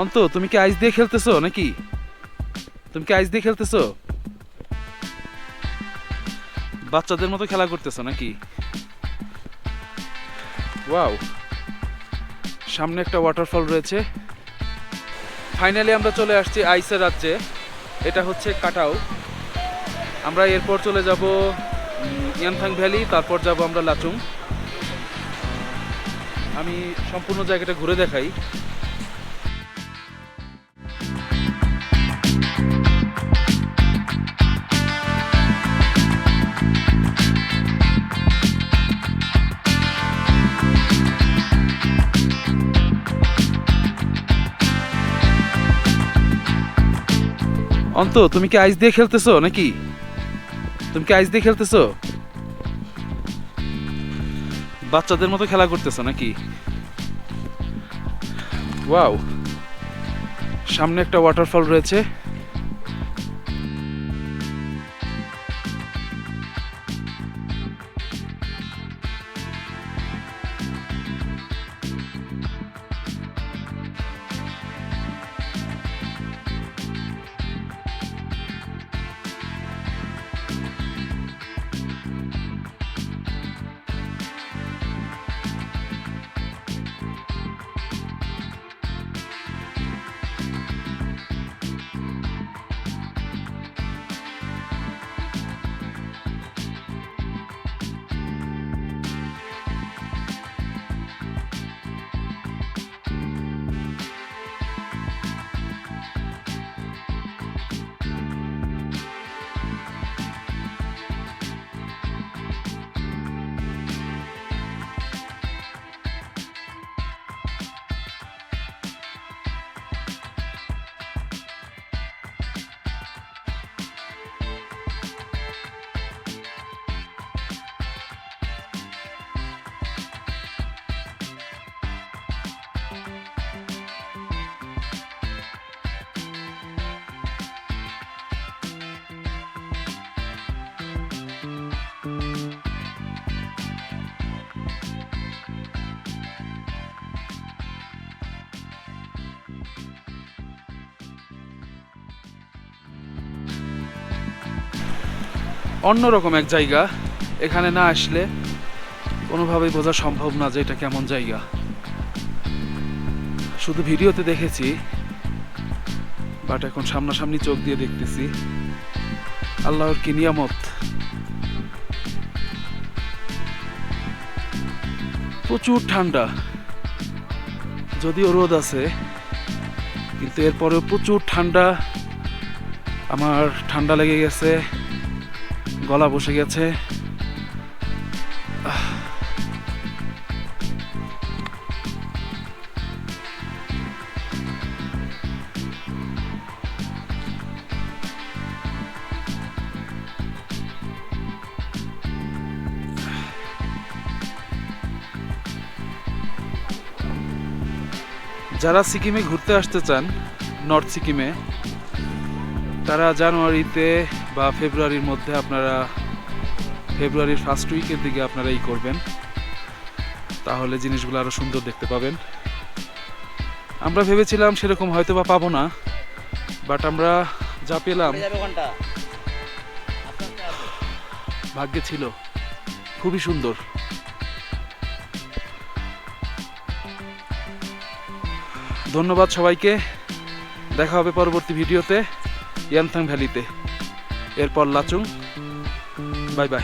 অন্ত, তুমি কি আইস দিয়ে খেলতেছো নাকি? তুমি কি আইস দিয়ে খেলতেছো? বাচ্চাদের মতো খেলা করতেছো নাকি? ওয়াও সামনে একটা ওয়াটারফল রয়েছে। ফাইনালি আমরা চলে আসছি আইসের রাজ্যে। এটা হচ্ছে কাটাও আমরা এরপর চলে যাব ইয়ানথাং ভ্যালি তারপর যাব আমরা লাচুং আমি সম্পূর্ণ জায়গাটা ঘুরে দেখাই। অন্ত, তুমি কি আইস দিয়ে খেলতেছো নাকি? তুমি কি আইস দিয়ে খেলতেছো? বাচ্চাদের মতো খেলা করতেছো নাকি? ওয়াও সামনে একটা ওয়াটারফল রয়েছে। অন্যরকম এক জায়গা। এখানে না আসলে কোনোভাবেই বোঝা সম্ভব না যে এটা কেমন জায়গা। শুধু ভিডিওতে দেখেছি বাট এখন সামনাসামনি চোখ দিয়ে দেখতেছি। আল্লাহর কি নিয়ামত? প্রচুর ঠান্ডা। যদিও রোদ আছে, কিন্তু এরপরেও প্রচুর ঠান্ডা। আমার ঠান্ডা লেগে গেছে। গলা বসে গেছে। যারা সিকিমে ঘুরতে আসতে চান নর্থ সিকিমে তারা জানুয়ারিতে বা ফেব্রুয়ারির মধ্যে আপনারা ফেব্রুয়ারির ফার্স্ট উইকের দিকে আপনারা এই করবেন। তাহলে জিনিসগুলো আরও সুন্দর দেখতে পাবেন। আমরা ভেবেছিলাম সেরকম হয়তো বা পাবো না বাট আমরা যা পেলাম ভাগ্যে ছিল। খুবই সুন্দর। ধন্যবাদ সবাইকে। দেখা হবে পরবর্তী ভিডিওতে। ইয়ানথাং ভ্যালিতে। এরপর লাচুং। Bye bye.